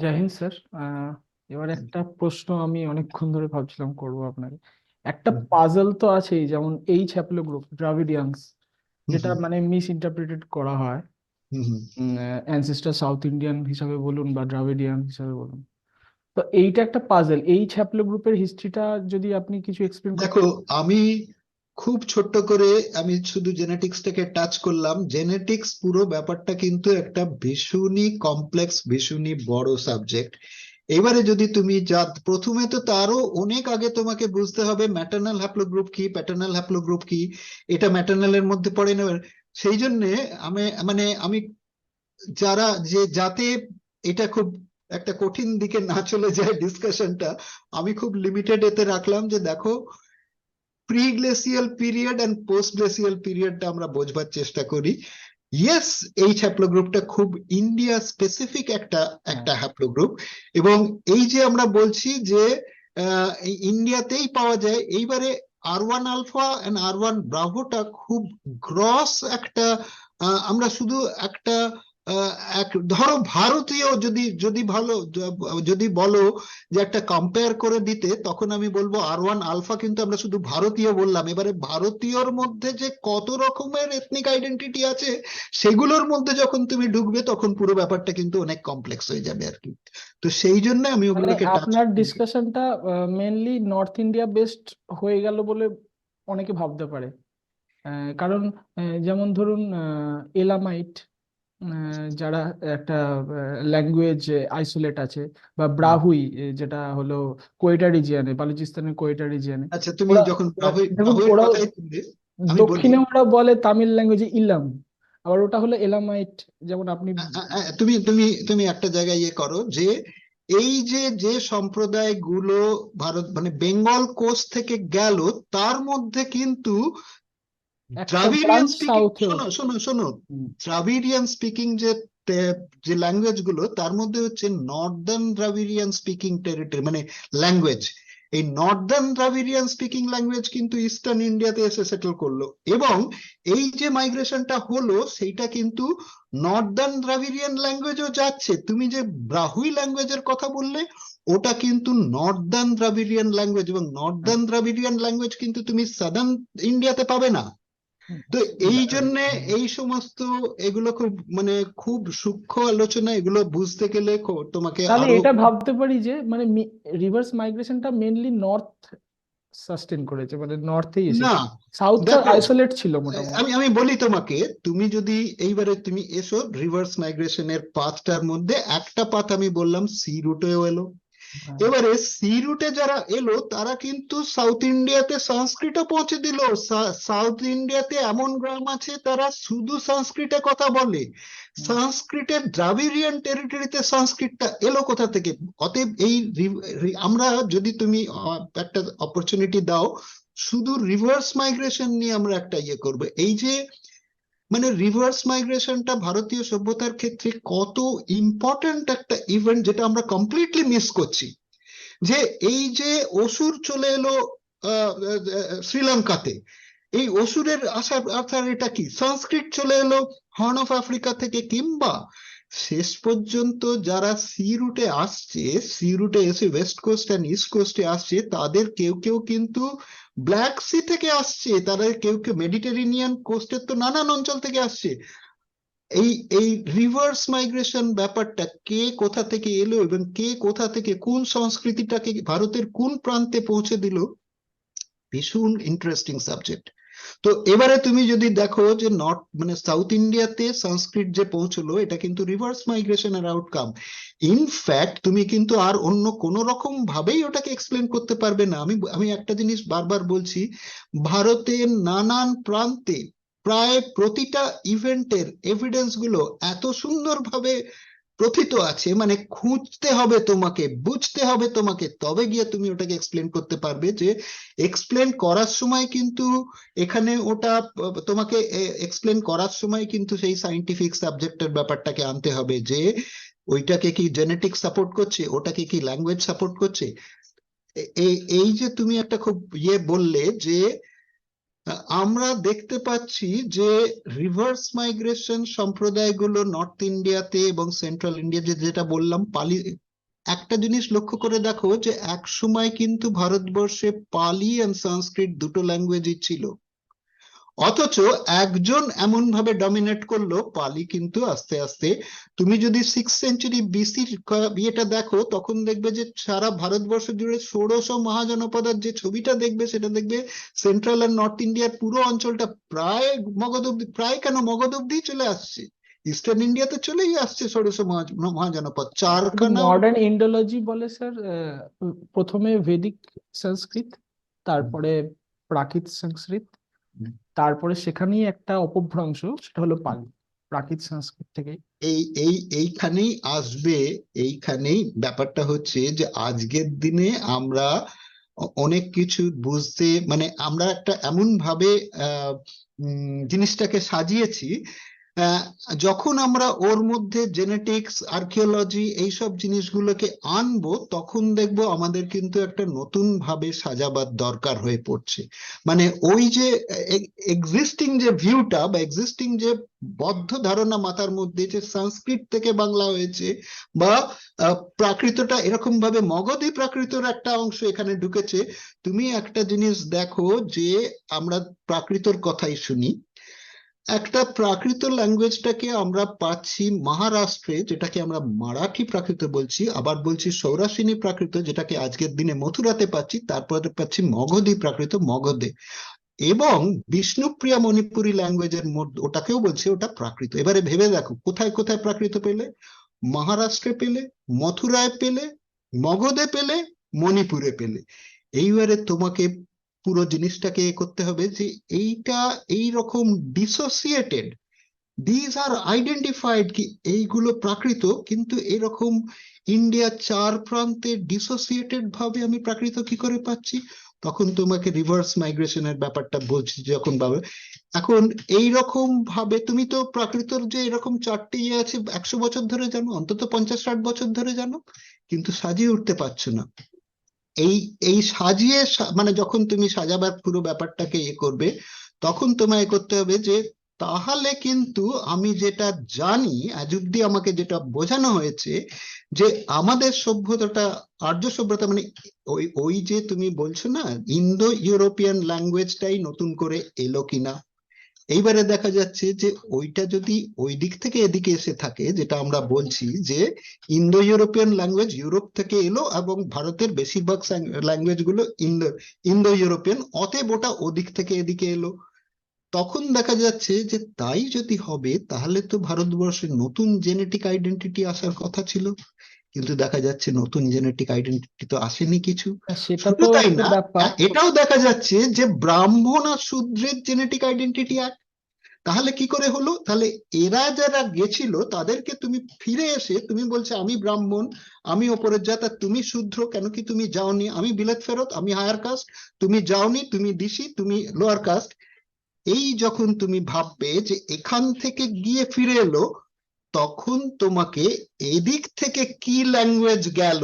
জয় Hind sir এবার একটা প্রশ্ন আমি অনেকক্ষণ ধরে ভাবছিলাম করব আপনাকে। একটা। পাজল তো আছেই যেমন এইচ হ্যাপ্লো গ্রুপ দ্রাভিডিয়ান্স যেটা মানে মিস ইন্টারপ্রিটেড করা হয়। অ্যানসেস্টার সাউথ ইন্ডিয়ান হিসাবে বলুন বা দ্রাভিডিয়ান হিসাবে বলুন। তো এইটা একটা পাজল এইচ হ্যাপ্লো গ্রুপের হিস্ট্রিটা যদি আপনি কিছু এক্সপ্লেন দেখো আমি খুব ছোট্ট করে আমি শুধু জেনেটিক্সটাকে টাচ করলাম। জেনেটিক্স পুরো ব্যাপারটা কিন্তু একটা ভীষণই কমপ্লেক্স ভীষণই বড় সাবজেক্ট এবারে যদি তুমি যা, প্রথমে তো তারও অনেক আগে তোমাকে বুঝতে হবে ম্যাটার্নাল হ্যাপ্লোগ্রুপ কি প্যাটার্নাল হ্যাপ্লোগ্রুপ কি, এটা ম্যাটার্নালের মধ্যে পড়ে না সেই জন্যে আমি মানে আমি যারা, যে যাতে এটা খুব একটা কঠিন দিকে না চলে যায় ডিসকাশনটা আমি খুব লিমিটেড এতে রাখলাম যে দেখো pre glacial period and post glacial পিরিয়ডটা আমরা বোঝবার চেষ্টা করি। ইয়েস এই হ্যাপ্লোগ্রুপটা খুব ইন্ডিয়া স্পেসিফিক একটা একটা হ্যাপ্লোগ্রুপ এবং এই যে আমরা বলছি যে ইন্ডিয়াতেই পাওয়া যায়, এইবারে R one alpha and R one ব্রাভোটা খুব গ্রস একটা আমরা শুধু একটা এক ধরো ভারতীয় যদি যদি ভালো যদি বলো যে একটা কম্পেয়ার করে দিতে তখন আমি বলব আর ওয়ান আলফা কিন্তু আমরা শুধু ভারতীয় বললাম। এবারে ভারতীয়র মধ্যে যে কত রকমের এথনিক আইডেন্টিটি আছে সেগুলোর মধ্যে যখন তুমি ঢুকবে তখন পুরো ব্যাপারটা কিন্তু অনেক কমপ্লেক্স হয়ে যাবে আর কি। তো সেই জন্য আমি ওগুলোকে আপনার। ডিসকাশনটা মেনলি নর্থ ইন্ডিয়া বেসড হয়ে গেল বলে অনেকে ভাবতে পারে। আহ, কারণ যেমন ধরুন এলামাইট যারা একটা ল্যাঙ্গুয়েজ আইসোলেট আছে বা ব্রাহুই যেটা হলো কোয়েটা রিজিয়নে বালুচিস্তানের কোয়েটা রিজিয়নে আচ্ছা তুমি যখন ওরা- দক্ষিণে ওরা বলে তামিল ল্যাঙ্গুয়েজে ইলাম আবার ওটা হলো এলামাইট যেমন আপনি তুমি তুমি তুমি একটা জায়গায় ইয়ে করো যে এই যে যে সম্প্রদায়গুলো ভারত মানে বেঙ্গল কোস্ট থেকে গেল তার মধ্যে কিন্তু branch স্পিকিং শোনো শোনো শোনো। হুম। দ্রাভিডিয়ান স্পিকিং যে যে ল্যাঙ্গুয়েজগুলো তার মধ্যে হচ্ছে নর্দার্ন দ্রাভিডিয়ান স্পিকিং টেরিটরি মানে ল্যাঙ্গুয়েজ এই নর্দার্ন দ্রাভিডিয়ান স্পিকিং ল্যাঙ্গুয়েজ কিন্তু ইস্টার্ন ইন্ডিয়াতে এসে সেটেল করল। এবং এই যে মাইগ্রেশনটা হলো সেইটা কিন্তু নর্দার্ন দ্রাভিডিয়ান ল্যাঙ্গুয়েজও যাচ্ছে। তুমি যে ব্রাহুই ল্যাঙ্গুয়েজের কথা বললে ওটা কিন্তু নর্দার্ন দ্রাভিডিয়ান ল্যাঙ্গুয়েজ এবং নর্দার্ন দ্রাভিডিয়ান ল্যাঙ্গুয়েজ কিন্তু তুমি সাদার্ন ইন্ডিয়াতে পাবে না। তো এই জন্য এই সমস্ত এগুলো খুব মানে খুব সূক্ষ্ম আলোচনা এগুলো বুঝতে গেলে তোমাকে তাহলে এটা ভাবতে পারি যে মানে রিভার্স মাইগ্রেশনটা মেনলি নর্থ সাস্টেন করেছে মানে নর্থেই না। এসেছে। সাউথটা দেখো, আইসোলেট ছিল মোটামুটি। আমি আমি বলি তোমাকে তুমি যদি এইবারে তুমি এসো রিভার্স মাইগ্রেশনের পাথটার মধ্যে একটা পাথ আমি বললাম সি রুটেও এলো। এবারে সি রুটে যারা এলো তারা কিন্তু সাউথ ইন্ডিয়াতে সংস্কৃতও পৌঁছে দিল। সাউথ ইন্ডিয়াতে এমন গ্রাম আছে তারা শুধু সংস্কৃতে কথা বলে। সংস্কৃতের দ্রাভিডিয়ান টেরিটরিতে সংস্কৃতটা এলো কোথা থেকে? অতএব এই আমরা যদি তুমি একটা অপরচুনিটি দাও শুধু রিভার্স মাইগ্রেশন নিয়ে আমরা একটা ইয়ে করব। এই যে মানে রিভার্স মাইগ্রেশনটা ভারতীয় সভ্যতার ক্ষেত্রে কত ইম্পর্টেন্ট একটা ইভেন্ট যেটা আমরা কমপ্লিটলি মিস করছি। যে এই যে অসুর চলে এলো শ্রীলঙ্কাতে, এই অসুরের আসার আসার এটা কি? সংস্কৃত চলে এলো হর্ন অফ আফ্রিকা থেকে কিংবা শেষ পর্যন্ত যারা সি রুটে আসছে সি রুটে এসে ওয়েস্ট কোস্ট অ্যান্ড ইস্ট কোস্টে আসছে, তাদের কেউ কেউ কিন্তু ব্ল্যাক সি থেকে আসছে। তারা কেউ কেউ মেডিটেরেনিয়ান কোস্টের তো নানান অঞ্চল থেকে আসছে। এই এই রিভার্স মাইগ্রেশন ব্যাপারটা কে কোথা থেকে এলো এবং কে কোথা থেকে কোন সংস্কৃতিটাকে ভারতের কোন প্রান্তে পৌঁছে দিল? ভীষণ ইন্টারেস্টিং সাবজেক্ট তো এবারে তুমি যদি দেখো যে নর্থ মানে সাউথ ইন্ডিয়াতে সংস্কৃত যে পৌঁছলো, এটা কিন্তু রিভার্স মাইগ্রেশনের আউটকাম ইনফ্যাক্ট তুমি কিন্তু আর অন্য কোন রকম ভাবেই ওটাকে এক্সপ্লেন করতে পারবে না। আমি আমি একটা জিনিস বারবার বলছি, ভারতের নানান প্রান্তে প্রায় প্রতিটা ইভেন্টের এভিডেন্সগুলো এত সুন্দরভাবে প্রথিত আছে মানে খুঁজতে হবে তোমাকে, বুঝতে হবে তোমাকে। তবে গিয়ে তুমি ওটাকে এক্সপ্লেন করতে পারবে যে এক্সপ্লেন করার সময় কিন্তু এখানে ওটা, তোমাকে এক্সপ্লেন করার সময় কিন্তু সেই সাইন্টিফিক সাবজেক্টের ব্যাপারটাকে আনতে হবে যে ওইটাকে কি জেনেটিক সাপোর্ট করছে, ওটাকে কি ল্যাঙ্গুয়েজ সাপোর্ট করছে। এই যে তুমি একটা খুব ইয়ে বললে যে আমরা দেখতে পাচ্ছি যে রিভার্স মাইগ্রেশন সম্প্রদায়গুলো নর্থ ইন্ডিয়াতে এবং সেন্ট্রাল ইন্ডিয়াতে যেটা বললাম, পালি, একটা জিনিস লক্ষ্য করে দেখো যে এক সময় কিন্তু ভারতবর্ষে পালি অ্যান্ড সংস্কৃত দুটো ল্যাঙ্গুয়েজই ছিল। অথচ একজন এমন ভাবে ডমিনেট করল পালি কিন্তু আস্তে আস্তে তুমি যদি সিক্স সেঞ্চুরি বিসির ইয়েটা দেখো তখন দেখবে যে সারা ভারতবর্ষ জুড়ে ষোড়শ মহাজনপদের যে ছবিটা দেখবে সেটা দেখবে সেন্ট্রাল আর নর্থ ইন্ডিয়ার পুরো অঞ্চলটা প্রায় মগধ অব্দি প্রায় কেন মগধ অব্দি চলে আসছে ইস্টার্ন ইন্ডিয়াতে চলেই আসছে ষোড়শ মহা- মহাজনপদ চারখানা মডার্ন ইন্ডোলজি বলে স্যার প্রথমে ভেদিক সংস্কৃত তারপরে প্রাকৃত সংস্কৃত। তারপরে সেখানেই একটা অপভ্রংশ সেটা হলো পালি প্রাকৃত সংস্কৃত থেকে এই এই এইখানেই আসবে এইখানেই ব্যাপারটা হচ্ছে যে আজকের দিনে আমরা অনেক কিছু বুঝতে মানে আমরা একটা এমন ভাবে আহ উম, জিনিসটাকে সাজিয়েছি যখন আমরা ওর মধ্যে জেনেটিক্স আর্কিওলজি এইসব জিনিসগুলোকে আনব, তখন দেখব আমাদের কিন্তু একটা নতুন ভাবে সাজাবার দরকার হয়ে পড়ছে। মানে ওই যে এক্সিস্টিং যে ভিউটা বা এক্সিস্টিং যে বদ্ধ ধারণা মাথার মধ্যে যে সংস্কৃত থেকে বাংলা হয়েছে বা প্রাকৃতটা এরকম ভাবে মগধি প্রাকৃতর একটা অংশ এখানে ঢুকেছে, তুমি একটা জিনিস দেখো যে আমরা প্রাকৃতর কথাই শুনি একটা প্রাকৃত ল্যাঙ্গুয়েজটাকে আমরা পাচ্ছি মহারাষ্ট্রে, যেটাকে আমরা মারাঠি প্রাকৃত বলছি, আবার বলছি সৌরাসিনী প্রাকৃত, যেটাকে আজকের দিনে মথুরাতে পাচ্ছি, তারপরে পাচ্ছি মগধি প্রাকৃত, মগধে। এবং বিষ্ণুপ্রিয়া মণিপুরি ল্যাঙ্গুয়েজের মধ্যে, ওটাকেও বলছে, ওটা প্রাকৃত। এবারে ভেবে দেখো, কোথায় কোথায় প্রাকৃত পেলে? মহারাষ্ট্রে পেলে, মথুরায় পেলে, মগধে পেলে, মণিপুরে পেলে। এইবারে তোমাকে পুরো জিনিসটাকে এ করতে হবে যে এইটা এই রকম ডিসোসিয়েটেড দিজ আর আইডেন্টিফাইড কি এইগুলো প্রাকৃত, কিন্তু এরকম ইন্ডিয়ার চার প্রান্তে ডিসোসিয়েটেড ভাবে আমি প্রাকৃত কি করে পাচ্ছি? তখন তোমাকে রিভার্স মাইগ্রেশনের ব্যাপারটা বলছি যখন ভাবে। এখন এই রকম ভাবে তুমি তো প্রাকৃতর যে এরকম চারটি ইয়ে আছে, একশো বছর ধরে জানো, অন্তত পঞ্চাশ ষাট বছর ধরে জানো, কিন্তু সাজিয়ে উঠতে পারছ না। এই এই সাজিয়ে মানে যখন তুমি সাজাবার পুরো ব্যাপারটাকে ইয়ে করবে, তখন তোমায় করতে হবে যে, তাহলে কিন্তু আমি যেটা জানি, আজ অব্দি আমাকে যেটা বোঝানো হয়েছে, যে আমাদের সভ্যতাটা, আর্য সভ্যতা মানে ওই ওই যে তুমি বলছো না ইন্দো ইউরোপিয়ান ল্যাঙ্গুয়েজটাই নতুন করে এলো কিনা। এইবারে দেখা যাচ্ছে যে ওইটা যদি ওই দিক থেকে এদিকে এসে থাকে যেটা আমরা বলছি যে ইন্দো ইউরোপিয়ান ল্যাঙ্গুয়েজ ইউরোপ থেকে এলো এবং ভারতের বেশিরভাগ ল্যাঙ্গুয়েজগুলো ইন্দো ইন্দো ইউরোপিয়ান অতএব ওটা ওদিক থেকে এদিকে এলো। তখন দেখা যাচ্ছে যে তাই যদি হবে তাহলে তো ভারতবর্ষে নতুন জেনেটিক আইডেন্টিটি আসার কথা ছিল। কিন্তু দেখা যাচ্ছে নতুন জেনেটিক আইডেন্টিটি তো আসেনি কিছু। তাই না এটাও দেখা যাচ্ছে যে ব্রাহ্মণ আর শূদ্রের জেনেটিক আইডেন্টিটি এক। তাহলে কি করে হলো? তাহলে এরা যারা গেছিল তাদেরকে তুমি ফিরে এসে তুমি বলছো, আমি ব্রাহ্মণ, আমি ওপরের জাত, আর তুমি শূদ্র, কেন কি তুমি যাওনি? আমি বিলেত ফেরত, আমি হায়ার কাস্ট তুমি যাওনি, তুমি দিশি তুমি লোয়ার কাস্ট এই যখন তুমি ভাববে যে এখান থেকে গিয়ে ফিরে এলো, তখন তোমাকে এদিক থেকে কি ল্যাঙ্গুয়েজ গেল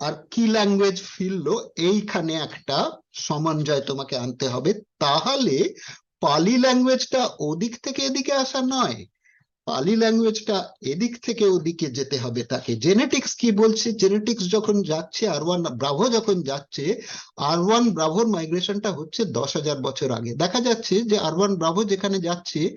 আর কি ল্যাঙ্গুয়েজ ফিরলো, এইখানে একটা সমন্বয় তোমাকে আনতে হবে। তাহলে পালি ল্যাঙ্গুয়েজটা ওদিক থেকে এদিকে আসা নয়। পালি ল্যাঙ্গুয়েজটা এদিক থেকে ওদিকে যেতে হবে তাকে। জেনেটিক্স কি বলছে? জেনেটিক্স যখন যাচ্ছে আর ওয়ান ব্রাভো যখন যাচ্ছে আর ওয়ান ব্রাভোর মাইগ্রেশনটা হচ্ছে দশ হাজার বছর আগে। দেখা যাচ্ছে যে আর ওয়ান ব্রাভো যেখানে যাচ্ছে,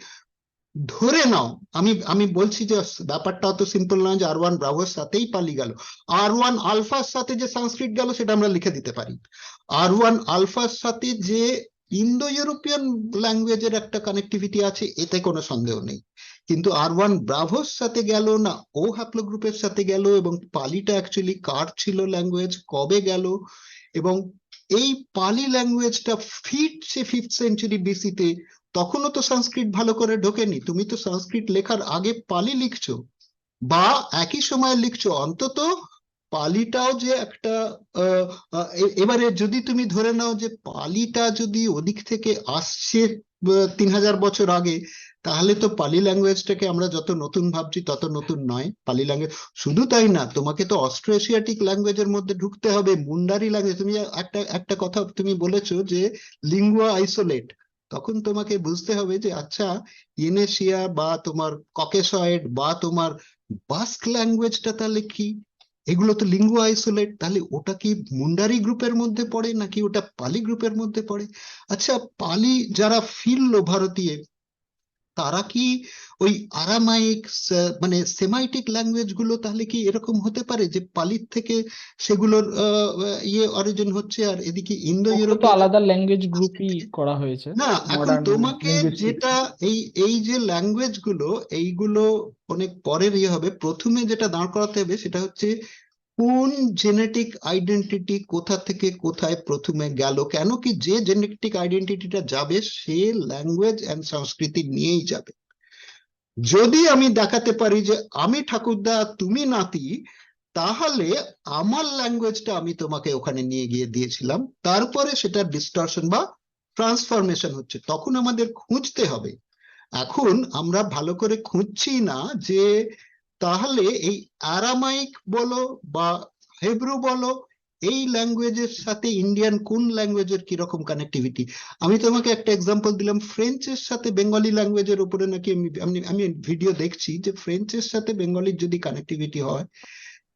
ধরে নাও, আমি আমি বলছি যে ব্যাপারটা অত সিম্পল নয় যে আর ওয়ান ব্রাভোর সাথেই পালি গেল। আর ওয়ান আলফার সাথে যে সংস্কৃত গেল, সেটা আমরা লিখে দিতে পারি। আর ওয়ান আলফার সাথে যে ইন্দো ইউরোপিয়ান ল্যাঙ্গুয়েজের একটা কানেক্টিভিটি আছে, এতে কোনো সন্দেহ নেই। কিন্তু আর ওয়ান ব্রাভোর সাথে গেল না ও হ্যাপ্লো গ্রুপের সাথে গেল এবং পালিটা অ্যাকচুয়ালি কার ছিল ল্যাঙ্গুয়েজ কবে গেল? এবং এই পালি ল্যাঙ্গুয়েজটা ফিট সে ফিফথ সেঞ্চুরি বিসিতে তখনও তো সংস্কৃত ভালো করে ঢোকেনি। তুমি তো সংস্কৃত লেখার আগে পালি লিখছো, বা একই সময় লিখছো, অন্তত পালিটাও যে একটা এবারে যদি তুমি ধরে নাও যে পালিটা যদি ওদিক থেকে আসছে তিন হাজার বছর আগে, তাহলে তো পালি ল্যাঙ্গুয়েজটাকে আমরা যত নতুন ভাবছি তত নতুন নয়। পালি ল্যাঙ্গুয়েজ শুধু তাই না, তোমাকে তো অস্ট্রো এশিয়াটিক ল্যাঙ্গুয়েজের মধ্যে ঢুকতে হবে, মুন্ডারি ল্যাঙ্গুয়েজ। তুমি একটা একটা কথা তুমি বলেছ যে লিঙ্গুয়া আইসোলেট, তখন তোমাকে বুঝতে হবে যে আচ্ছা ইনেশিয়া বা তোমার ককেশয়েড বা তোমার বাস্ক ল্যাঙ্গুয়েজটা তাহলে কি? এগুলো তো লিঙ্গুয়া আইসোলেট, তাহলে ওটা কি মুন্ডারি গ্রুপের মধ্যে পড়ে নাকি ওটা পালি গ্রুপের মধ্যে পড়ে? আচ্ছা পালি যারা ফিরলো ভারতীয় তারা কি ওই আরামাইক মানে সেমাইটিক ল্যাঙ্গুয়েজগুলো তাহলে কি এরকম হতে পারে যে পালির থেকে সেগুলোর ইয়ে অরিজিন হচ্ছে আর এদিকে ইন্দো ইউরোপিয়ান আলাদা ল্যাঙ্গুয়েজ গ্রুপই করা হয়েছে না এখন তোমাকে যেটা এই এই যে ল্যাঙ্গুয়েজগুলো এইগুলো অনেক পরের ইয়ে হবে। প্রথমে যেটা দাঁড় করাতে হবে সেটা হচ্ছে কোন জেনেটিক আইডেন্টিটি কোথা থেকে কোথায় প্রথমে গেল? কেন কি যে জেনেটিক আইডেন্টিটিটা যাবে, সে ল্যাঙ্গুয়েজ এন্ড সংস্কৃতি নিয়েই যাবে। যদি আমি দেখাতে পারি যে আমি ঠাকুরদা, তুমি নাতি, তাহলে আমার ল্যাঙ্গুয়েজটা আমি তোমাকে ওখানে নিয়ে গিয়ে দিয়েছিলাম। তারপরে সেটা ডিস্টরশন বা ট্রান্সফরমেশন হচ্ছে। তখন আমাদের খুঁজতে হবে। এখন আমরা ভালো করে খুঁজছি না যে তাহলে এই আরামাইক বলো বা হেব্রু বলো এই ল্যাঙ্গুয়েজের সাথে ইন্ডিয়ান কোন ল্যাঙ্গুয়েজের কীরকম কানেক্টিভিটি আমি তোমাকে একটা এক্সাম্পল দিলাম ফ্রেঞ্চের সাথে বেঙ্গলি ল্যাঙ্গুয়েজের উপরে নাকি আমি আমি ভিডিও দেখছি যে ফ্রেঞ্চের সাথে বেঙ্গলির যদি কানেক্টিভিটি হয়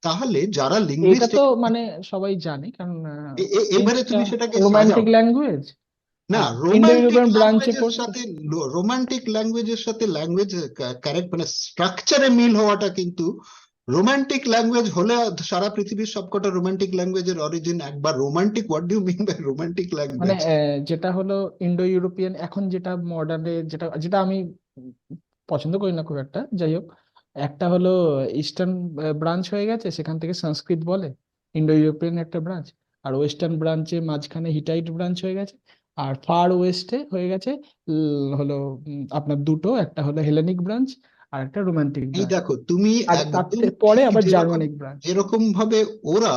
তাহলে যারা এটা লিঙ্গুইস্টিক তো মানে সবাই জানে কারণ এবারে তুমি সেটাকে রোমান্টিক ল্যাঙ্গুয়েজ না রোমান্টিক ল্যাঙ্গুয়েজের সাথে রোমান্টিক ল্যাঙ্গুয়েজের সাথে ল্যাঙ্গুয়েজ কারেক্ট মানে স্ট্রাকচারে মিল হওয়াটা কিন্তু রোমান্টিক ল্যাঙ্গুয়েজ হলে সারা পৃথিবীর সবকটা রোমান্টিক ল্যাঙ্গুয়েজের অরিজিন একবার romantic what do mean by romantic মানে ল্যাঙ্গুয়েজ আহ, যেটা হলো ইন্ডো ইউরোপিয়ান এখন যেটা মডার্নে যেটা যেটা আমি পছন্দ করি না খুব একটা যাই হোক। একটা হলো ইস্টার্ন ব্রাঞ্চ হয়ে গেছে সেখান থেকে সংস্কৃত বলে ইন্ডো ইউরোপিয়ান একটা ব্রাঞ্চ আর ওয়েস্টার্ন ব্রাঞ্চে মাঝখানে হিটাইট ব্রাঞ্চ হয়ে গেছে। আর ফার ওয়েস্টে হয়ে গেছে হলো আপনার দুটো একটা হলো হেলেনিক ব্রাঞ্চ আর একটা রোমান্টিক এই দেখো তুমি পরে আবার জার্মানিক ব্রাঞ্চ যেরকম ভাবে ওরা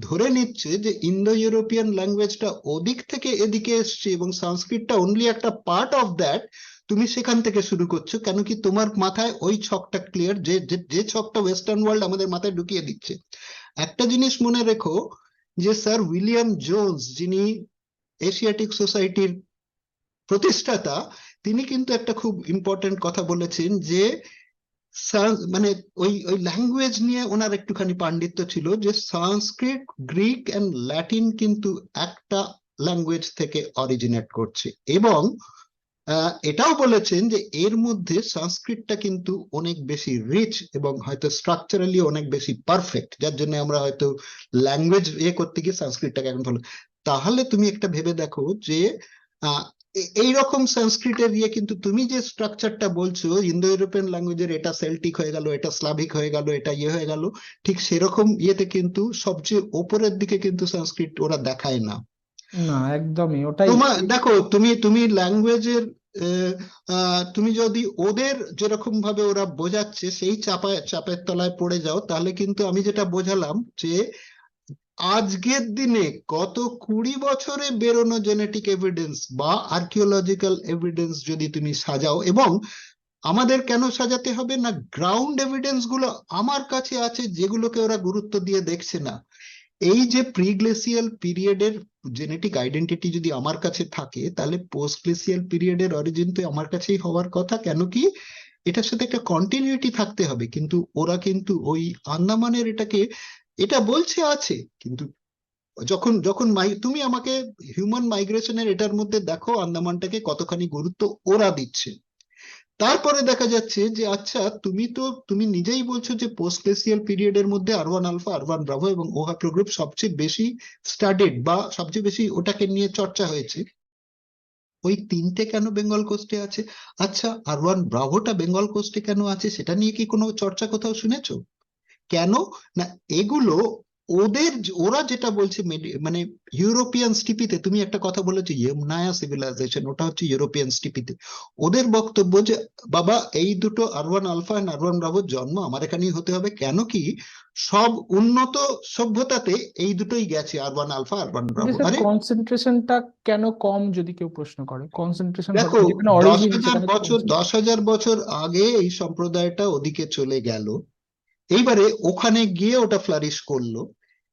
ধরে নিচ্ছে যে ইন্দো ইউরোপিয়ান ল্যাঙ্গুয়েজটা ওদিক থেকে এদিকে এসছে এবং সংস্কৃতটা অনলি একটা পার্ট অফ দ্যাট তুমি সেখান থেকে শুরু করছ কেন কি তোমার মাথায় ওই ছকটা ক্লিয়ার যে যে যে ছকটা ওয়েস্টার্ন ওয়ার্ল্ড আমাদের মাথায় ঢুকিয়ে দিচ্ছে। একটা জিনিস মনে রেখো যে স্যার উইলিয়াম জোন্স যিনি এশিয়াটিক সোসাইটির প্রতিষ্ঠাতা, তিনি কিন্তু একটা খুব ইম্পর্টেন্ট কথা বলেছেন যে মানে ওই ওই ল্যাঙ্গুয়েজ নিয়ে ওনার একটুখানি পাণ্ডিত্য ছিল যে সংস্কৃত গ্রিক এন্ড ল্যাটিন কিন্তু একটা ল্যাঙ্গুয়েজ থেকে অরিজিনেট করছে। এবং এটাও বলেছেন যে এর মধ্যে সংস্কৃতটা কিন্তু অনেক বেশি রিচ এবং হয়তো স্ট্রাকচারালি অনেক বেশি পারফেক্ট যার জন্য আমরা হয়তো ল্যাঙ্গুয়েজ ইয়ে করতে গিয়ে সংস্কৃতটাকে এখন ভালো তাহলে তুমি একটা ভেবে দেখো যে এইরকম সংস্কৃতের ইয়ে কিন্তু তুমি যে স্ট্রাকচারটা বলছো ইন্দো ইউরোপিয়ান ল্যাঙ্গুয়েজের এটা সেল্টিক হয়ে গেল এটা স্লাভিক হয়ে গেল এটা ইয়ে হয়ে গেল ঠিক সেরকম ইয়েতে কিন্তু সবচেয়ে ওপরের দিকে কিন্তু সংস্কৃত ওরা দেখায় না। না একদমই ওটাই তোমার দেখো তুমি তুমি ল্যাঙ্গুয়েজের তুমি যদি ওদের যেরকম ভাবে ওরা বোঝাচ্ছে সেই চাপায় চাপের তলায় পড়ে যাও তাহলে কিন্তু আমি যেটা বোঝালাম যে আজকের দিনে গত কুড়ি বছরে বেরোনো জেনেটিক এভিডেন্স বা আর্কিওলজিক্যাল এভিডেন্স যদি তুমি সাজাও এবং আমাদের কেন সাজাতে হবে না গ্রাউন্ড এভিডেন্সগুলো আমার কাছে আছে যেগুলোকে ওরা গুরুত্ব দিয়ে দেখছে না। এই যে প্রিগ্লেসিয়াল পিরিয়ডের জেনেটিক আইডেন্টিটি যদি আমার কাছে থাকে, তাহলে পোস্ট গ্লেসিয়াল পিরিয়ডের অরিজিন তো আমার কাছেই হওয়ার কথা। কেন কি? এটার সাথে একটা কন্টিনিউটি থাকতে হবে। কিন্তু ওরা কিন্তু ওই আন্দামানের এটাকে এটা বলছে আছে, কিন্তু যখন যখন তুমি আমাকে হিউম্যান মাইগ্রেশনের এটার মধ্যে দেখো আন্দামানটাকে কতখানি গুরুত্ব ওরা দিচ্ছে। তারপরে দেখা যাচ্ছে যে আচ্ছা তুমি তো, তুমি নিজেই বলছো যে পোস্ট গ্লেসিয়াল পিরিয়ডের মধ্যে R one alpha R one bravo এবং ওহাপ্রো গ্রুপ সবচেয়ে বেশি স্টাডিড বা সবচেয়ে বেশি ওটাকে নিয়ে চর্চা হয়েছে। ওই তিনটে কেন বেঙ্গল কোস্টে আছে? আচ্ছা আর ওয়ান ব্রাভোটা বেঙ্গল কোস্টে কেন আছে? সেটা নিয়ে কি কোনো চর্চা কোথাও শুনেছো? কেন? না এগুলো ওদের ওরা যেটা বলছে মানে ইউরোপিয়ান স্টিপিতে তুমি একটা কথা বলেছ ইয়মনায়া সিভিলাইজেশন ওটা হচ্ছে ইউরোপিয়ান স্টিপিতে। ওদের বক্তব্য যে বাবা এই দুটো R one alpha R one ব্রাভোর জন্ম আমার এখানেই হতে হবে। কেন কি? সব উন্নত সভ্যতাতে এই দুটোই গেছে R one alpha R one bravo sir আরে কনসেন্ট্রেশনটা কেন কম যদি কেউ প্রশ্ন করে? কনসেন্ট্রেশন দেখো দশ হাজার বছর দশ হাজার বছর আগে এই সম্প্রদায়টা ওদিকে চলে গেল। এইবারে ওখানে গিয়ে ওটা ফ্লারিশ করল।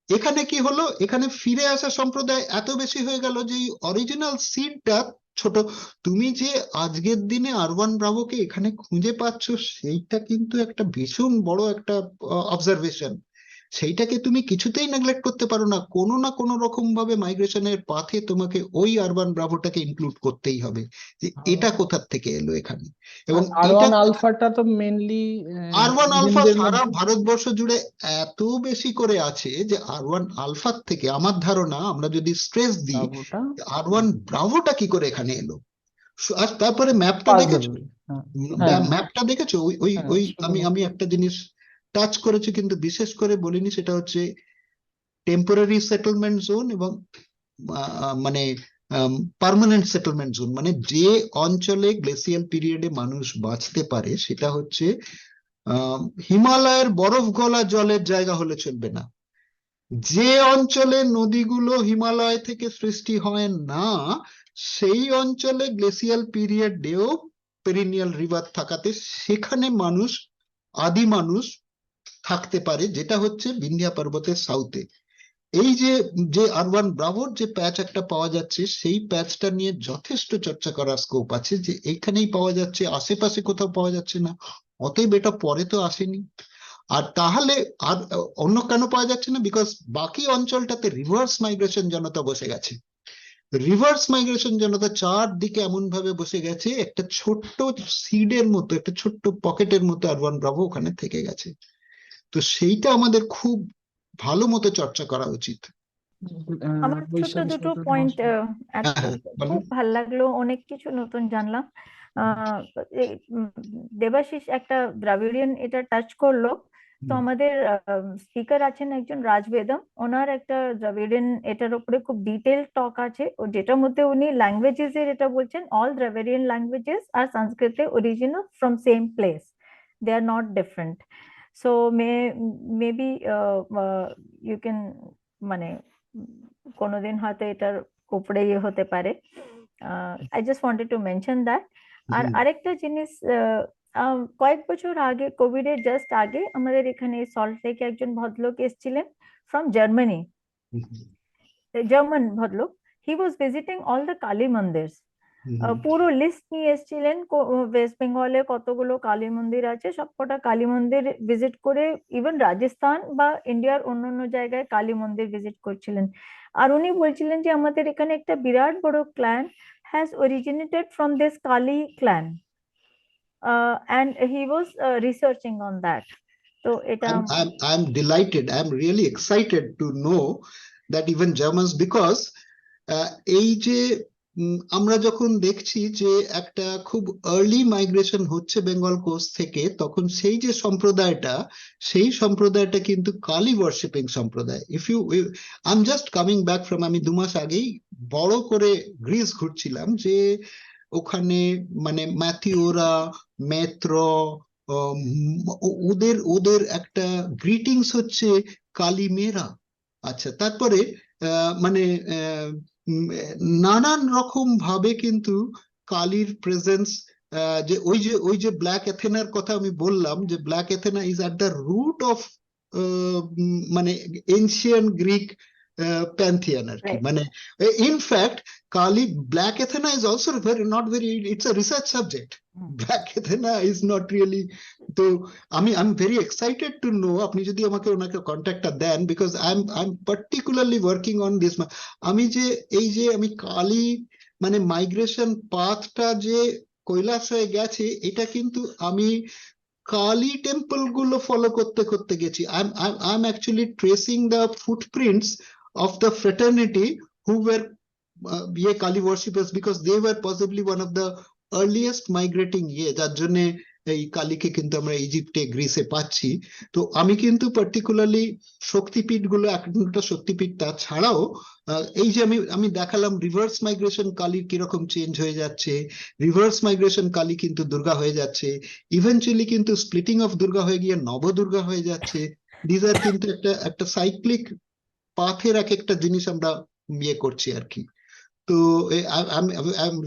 এখানে কি হলো? এখানে ফিরে আসা সম্প্রদায় এত বেশি হয়ে গেল যে অরিজিনাল সিনটা ছোট। তুমি যে আজকের দিনে আরওয়ান ব্রাভোকে এখানে খুঁজে পাচ্ছ, সেইটা কিন্তু একটা ভীষণ বড় একটা অবজারভেশন সেইটাকে তুমি কিছুতেই নেগলেক্ট করতে পারো না। কোনো না কোনো রকম ভাবে মাইগ্রেশনের পাথে তোমাকে ওই আরবান ব্রাভোটাকে ইনক্লুড করতেই হবে যে এটা কোথার থেকে এলো এখানে। এবং আর এটা ওয়ান আলফাটা তো মেনলি আর ওয়ান আলফা সারা ভারতবর্ষ জুড়ে এত বেশি করে আছে যে আর ওয়ান আলফার থেকে আমার ধারণা আমরা যদি স্ট্রেস দিই ব্রাভোটা আর ওয়ান ব্রাভোটা কি করে এখানে এলো? আর তারপরে ম্যাপটা দেখেছ? হ্যাঁ। ম্যাপটা দেখেছ? ওই ওই হ্যাঁ, ওই আমি আমি একটা জিনিস টাচ করেছি কিন্তু বিশেষ করে বলিনি, সেটা হচ্ছে টেম্পোরারি সেটেলমেন্ট জোন এবং মানে পার্মানেন্ট সেটেলমেন্ট জোন মানে যে অঞ্চলে গ্লেসিয়াল পিরিয়ডে মানুষ বাঁচতে পারে, সেটা হচ্ছে হিমালয়ের বরফ গলা জলের জায়গা হলে চলবে না। যে অঞ্চলে নদীগুলো হিমালয় থেকে সৃষ্টি হয় না, সেই অঞ্চলে গ্লেসিয়াল পিরিয়ডেও পেরিনিয়াল রিভার থাকাতে সেখানে মানুষ, আদি মানুষ থাকতে পারে, যেটা হচ্ছে বিন্ধ্যা পর্বতের সাউথে এই যে যে আরবান ব্রাভোর যে প্যাচ একটা পাওয়া যাচ্ছে, সেই প্যাচটা নিয়ে যথেষ্ট চর্চা করার স্কোপ আছে যে এইখানেই পাওয়া যাচ্ছে, আশেপাশে কোথাও পাওয়া যাচ্ছে না। অতএব এটা পরে তো আসেনি। আর তাহলে আর অন্য কেন পাওয়া যাচ্ছে না? বিকজ বাকি অঞ্চলটাতে রিভার্স মাইগ্রেশন জনতা বসে গেছে। রিভার্স মাইগ্রেশন জনতা চারদিকে এমন ভাবে বসে গেছে, একটা ছোট্ট সিডের মতো, একটা ছোট্ট পকেটের মতো আরবান ব্রাভো ওখানে থেকে গেছে। তো সেইটা আমাদের খুব ভালো মতো চর্চা করা উচিত। আমার ছোট দুটো পয়েন্ট অ্যাড হ্যাঁ, করতে খুব ভালো লাগল অনেক কিছু নতুন জানলাম। দেবাশিস একটা দ্রাবিড়িয়ান এটা টাচ করল। তো। আমাদের স্পিকার আছেন একজন রাজবেদম। ওনার একটা দ্রাবিড়িয়ান এটার উপরে খুব ডিটেল টক আছে। ও যেটার মধ্যে উনি ল্যাঙ্গুয়েজেস এর এটা বলছেন অল দ্রাবিড়িয়ান ল্যাঙ্গুয়েজেস আর সংস্কৃতে original from same place they are not different so may maybe you can মানে কোনোদিন হয়তো এটার উপরে ইয়ে হতে পারে। I just wanted to mention that আর আরেকটা জিনিস কয়েক বছর আগে কোভিড এর জাস্ট আগে আমাদের এখানে সল্ট লেকে একজন ভদ্রলোক এসেছিলেন ফ্রম জার্মানি জার্মান ভদ্রলোক he was visiting all the Kali mandir hmm, ah, পুরো লিস্ট নিয়ে এসেছিলেন ওয়েস্ট বেঙ্গলে কতগুলো কালী মন্দির আছে সবকটা কালী মন্দির ভিজিট করে ইভেন রাজস্থান বা ইন্ডিয়ার অন্যান্য জায়গায় কালী মন্দির ভিজিট করছিলেন আর উনি বলছিলেন যে আমাদের এখানে একটা বিরাট বড় clan has originated from this Kali clan and he was researching on that তো এটা I'm, I'm delighted. I'm really excited to know that even Germans, because uh, এই যে আমরা যখন দেখছি যে একটা খুব আর্লি মাইগ্রেশন হচ্ছে বেঙ্গল কোস্ট থেকে, তখন সেই যে সম্প্রদায়টা, সেই সম্প্রদায়টা কিন্তু কালী ওয়ার্শিপিং সম্প্রদায়। If you I am just coming back from আমি দু মাস আগেই বড় করে গ্রিস ঘুরছিলাম যে ওখানে মানে ম্যাথিওরা মেত্র ওদের ওদের একটা গ্রিটিংস হচ্ছে কালী মেরা আচ্ছা তারপরে মানে নানান রকম ভাবে কিন্তু কালির প্রেজেন্স যে ওই যে ওই যে ব্ল্যাক এথেনার কথা আমি বললাম, যে black Athena is at the root of মানে এনশিয়ান গ্রিক প্যান্থিয়ান আর কি। মানে in fact Kali black Athena is also very not very it's a research subject black Athena is not really তো আমি I am very excited to know আপনি যদি আমাকে ওনাকে কন্ট্যাক্টটা দেন because I am I am particularly working on this আমি যে এই যে আমি কালি মানে মাইগ্রেশন পাথটা যে কৈলাস হয়ে গেছে এটা কিন্তু আমি কালী টেম্পলগুলো ফলো করতে করতে গেছি। I am actually tracing the footprints of the fraternity who were uh, ইয়ে Kali worshippers because they were possibly one of the earliest migrating ইয়ে যার জন্য এই কালীকে কিন্তু আমরা ইজিপ্টে গ্রিসে পাচ্ছি। তো আমি কিন্তু পার্টিকুলারলি শক্তিপীঠগুলো একটা শক্তিপীঠ তাছাড়াও আহ, এই যে আমি আমি দেখালাম রিভার্স মাইগ্রেশন কালীর কীরকম চেঞ্জ হয়ে যাচ্ছে রিভার্স মাইগ্রেশন কালী কিন্তু দুর্গা হয়ে যাচ্ছে ইভেনচুয়ালি কিন্তু স্প্লিটিং অফ দুর্গা হয়ে গিয়ে নবদুর্গা হয়ে যাচ্ছে। দিজ আর কিন্তু একটা একটা সাইক্লিক পাথের এক একটা জিনিস আমরা ইয়ে করছি আর কি। তো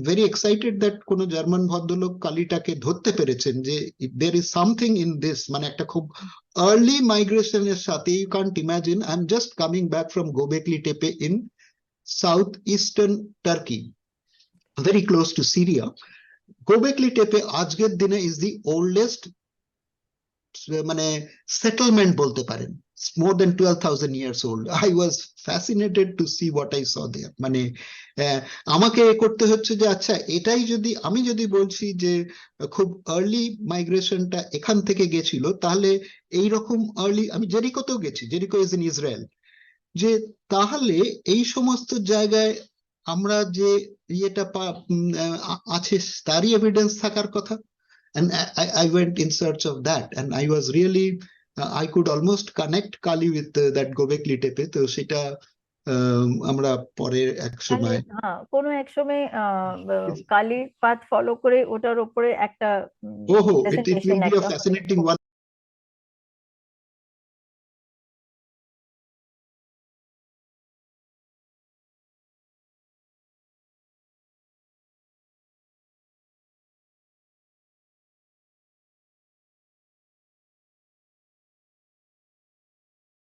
ভেরি এক্সাইটেড দ্যাট কোন জার্মান ভদ্রলোক কালীটাকে ধরতে পেরেছেন যে there is something in this মানে একটা খুব আর্লি মাইগ্রেশনের সাথে you can't imagine I am just coming back from Gobekli Tepe in south eastern Turkey very close to Syria Gobekli Tepe আজকের দিনে ইজ দি ওল্ডেস্ট মানে সেটেলমেন্ট বলতে পারেন। More than twelve thousand years old I was fascinated to see what I saw there মানে আমাকে করতে হচ্ছে যে আচ্ছা এটাই যদি আমি যদি বলছি যে খুব আর্লি মাইগ্রেশনটা এখান থেকে গেছিল তাহলে এই রকম আর্লি আমি জেরিকোতেও গেছি জেরিকো ইজ ইন ইসরায়েল যে তাহলে এই সমস্ত জায়গায় আমরা যে ইয়েটা আছে তারই এভিডেন্স থাকার কথা। And I, I I went in search of that and I was really I could almost connect Kali with that Gobekli Tepe তো সেটা আমরা পরে এক সময় হ্যাঁ কোনো এক সময় কালী পাথ ফলো করে ওটার উপরে একটা ওহো it will be a fascinating one